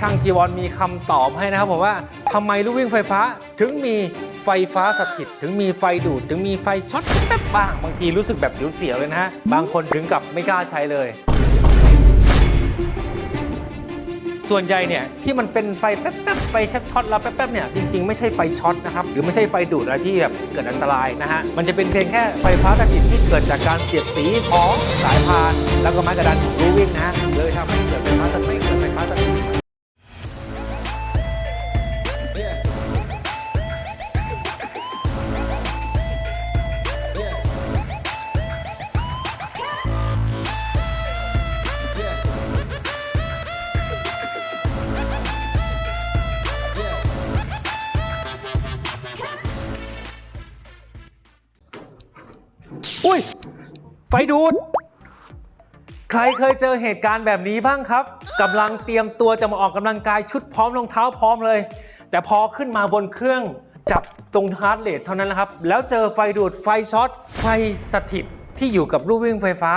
ช่างจีวรมีคำตอบให้นะครับผมว่าทำไมลูกวิ่งไฟฟ้าถึงมีไฟฟ้าสถิต ถึงมีไฟดูด ถึงมีไฟช็อตแป๊บๆบ้าง บางทีรู้สึกแบบเสียวๆเลยนะฮะ บางคนถึงกับไม่กล้าใช้เลย ส่วนใหญ่เนี่ยที่มันเป็นไฟแป๊บๆไฟช็อตแล้วแป๊บๆเนี่ยจริงๆไม่ใช่ไฟช็อตนะครับหรือไม่ใช่ไฟดูดอะไรที่แบบเกิดอันตรายนะฮะมันจะเป็นเพียงแค่ไฟฟ้าสถิตที่เกิดจากการเสียดสีของสายพาน แล้วก็ไม้กระดานของรูวิ่งนะฮะเลยทำให้เกิดไฟฟ้าไม่เกิด อุ้ย ไฟดูด ใครเคยเจอเหตุการณ์แบบนี้บ้างครับกำลังเตรียมตัวจะมาออกกำลังกายชุดพร้อมรองเท้าพร้อมเลย แต่พอขึ้นมาบนเครื่องจับตรงฮาร์ดเรทเท่านั้นแหละครับ แล้วเจอไฟดูดไฟช็อตไฟสถิตที่อยู่กับลูวิ่งไฟฟ้า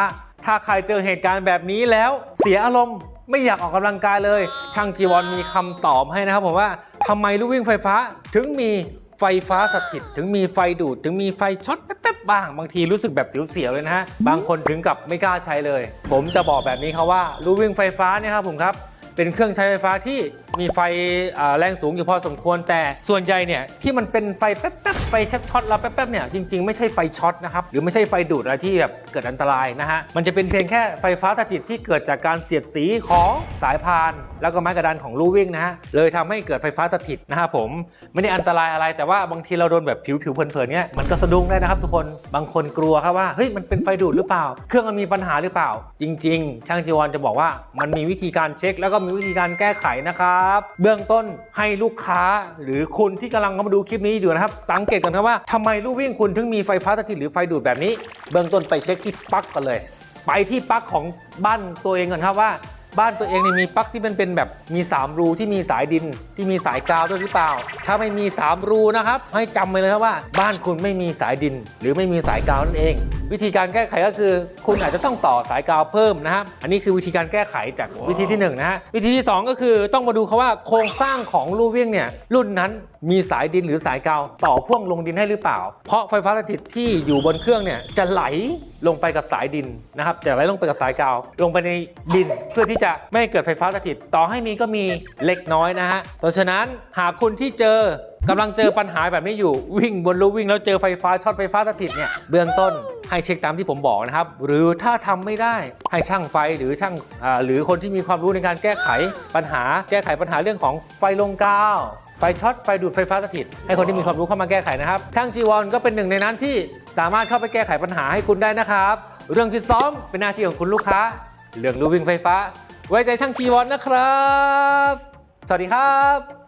ถ้าใครเจอเหตุการณ์แบบนี้แล้วเสียอารมณ์ไม่อยากออกกำลังกายเลย ช่างจีวรมีคำตอบให้นะครับผมว่าทำไมลูกวิ่งไฟฟ้าถึงมี ไฟฟ้าสถิต ถึงมีไฟดูด ถึงมีไฟช็อตแป๊บๆบ้าง บางทีรู้สึกแบบเสียวๆเลยนะฮะ บางคนถึงกับไม่กล้าใช้เลย ผมจะบอกแบบนี้ครับว่า รูวิ่งไฟฟ้าเนี่ยครับผมครับ เป็นเครื่องใช้ไฟฟ้าที่ มีไฟแรงสูงอยู่พอสมควรแต่ส่วนใหญ่เนี่ยที่มันเป็นไฟแป๊บๆไฟช็อตๆแล้วแป๊บๆเนี่ยจริงๆไม่ใช่ไฟช็อตนะครับหรือไม่ใช่ไฟดูดอะไรที่แบบเกิดอันตรายนะฮะมันจะเป็นเพียงแค่ไฟฟ้าสถิตที่เกิดจากการเสียดสีของสายพาน แล้วก็ไม้กระดานของลู่วิ่งนะฮะเลยทำให้เกิดไฟฟ้าสถิตนะครับผมไม่ได้อันตรายอะไร แต่ว่าบางทีเราโดนแบบผิวๆเพลินๆเนี่ยมันก็สะดุ้งได้นะครับทุกคนบางคนกลัวครับว่าเฮ้ยมันเป็นไฟดูดหรือเปล่า เครื่องมันมีปัญหาหรือเปล่า จริง ๆ ช่างจีวรจะบอกว่ามันมีวิธีการเช็ค แล้วก็มีวิธีการแก้ไขนะครับเบื้องต้นให้ลูกค้าหรือคุณที่กำลังเข้ามาดูคลิปนี้อยู่นะครับ สังเกตกันครับว่าทำไมลูกวิ่งคุณถึงมีไฟฟ้าสถิตหรือไฟดูดแบบนี้ เบื้องต้นไปเช็คที่ปลั๊กกันเลย ไปที่ปลั๊กของบ้านตัวเองก่อนครับว่า บ้านตัวเองเนี่ยมีปลั๊กที่มันเป็นแบบมี 3 รูที่มีสายดินที่มีสายกาวด้วยหรือเปล่า ถ้าไม่มี 3 รูนะครับ ให้จำไว้เลยครับว่า บ้านคุณไม่มีสายดิน หรือไม่มีสายกาวนั่นเอง วิธีการแก้ไขก็คือ คุณอาจจะต้องต่อสายกาวเพิ่มนะครับอันนี้คือวิธีการแก้ไขจากวิธีที่1นะฮะวิธีที่ 2 ก็คือต้องมาดูเขาว่าโครงสร้างของลู่วิ่งเนี่ยรุ่นนั้นมีสายดินหรือสายกาวต่อพ่วงลงดินให้หรือเปล่า เพราะไฟฟ้าสถิตที่อยู่บนเครื่องเนี่ยจะไหลลงไปกับสายดินนะครับจะไหลลงไปกับสายกาว ลงไปในดินเพื่อที่จะไม่เกิดไฟฟ้าสถิต ต่อให้มีก็มีเล็กน้อยนะฮะเพราะฉะนั้นหากคุณที่เจอกำลังเจอปัญหาแบบนี้อยู่วิ่งบนลู่วิ่งแล้วเจอไฟฟ้าช็อตไฟฟ้าสถิตเนี่ยเบื้องต้นให้เช็คตามที่ผมบอกนะครับ หรือถ้าทำไม่ได้ให้ช่างไฟหรือช่างหรือคนที่มีความรู้ในการแก้ไขปัญหา แก้ไขปัญหาเรื่องของไฟลงกาวไฟช็อตไฟดูดไฟฟ้าสถิต ให้คนที่มีความรู้เข้ามาแก้ไขนะครับ ช่างจีวรก็เป็นหนึ่งในนั้นที่สามารถเข้าไปแก้ไขปัญหาให้คุณได้นะครับ เรื่องที่ซ้อมเป็นหน้าที่ของคุณลูกค้า เรื่องรูวิ่งไฟฟ้า ไว้ใจช่างจีวอนนะครับ สวัสดีครับ